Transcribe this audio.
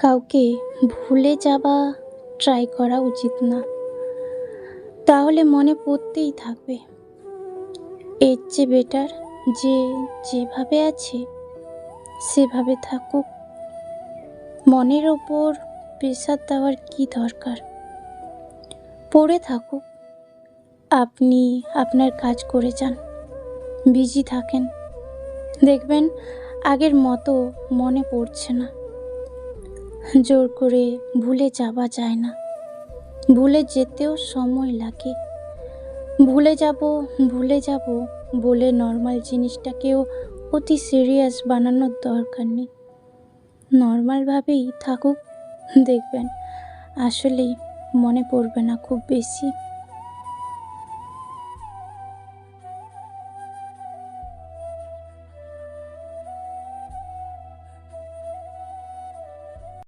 কাউকে ভুলে যাওয়া ট্রাই করা উচিত না। তাহলে মনে পড়তেই থাকবে। এর চেয়ে বেটার যে যেভাবে আছে, সেভাবে থাকুক। মনের ওপর প্রেশার দেওয়ার কি দরকার? পড়ে থাকুক। আপনি আপনার কাজ করে যান। বিজি থাকেন। দেখবেন আগের মতো মনে পড়ছে না। জোর করে ভুলে যাওয়া যায় না। ভুলে যেতেও সময় লাগে। ভুলে যাব ভুলে যাব বলে নর্মাল জিনিসটাকেও অতি সিরিয়াস বানানোর দরকার নেই। নর্মালভাবেই থাকুক, দেখবেন। আসলেই মনে পড়বে না খুব বেশি।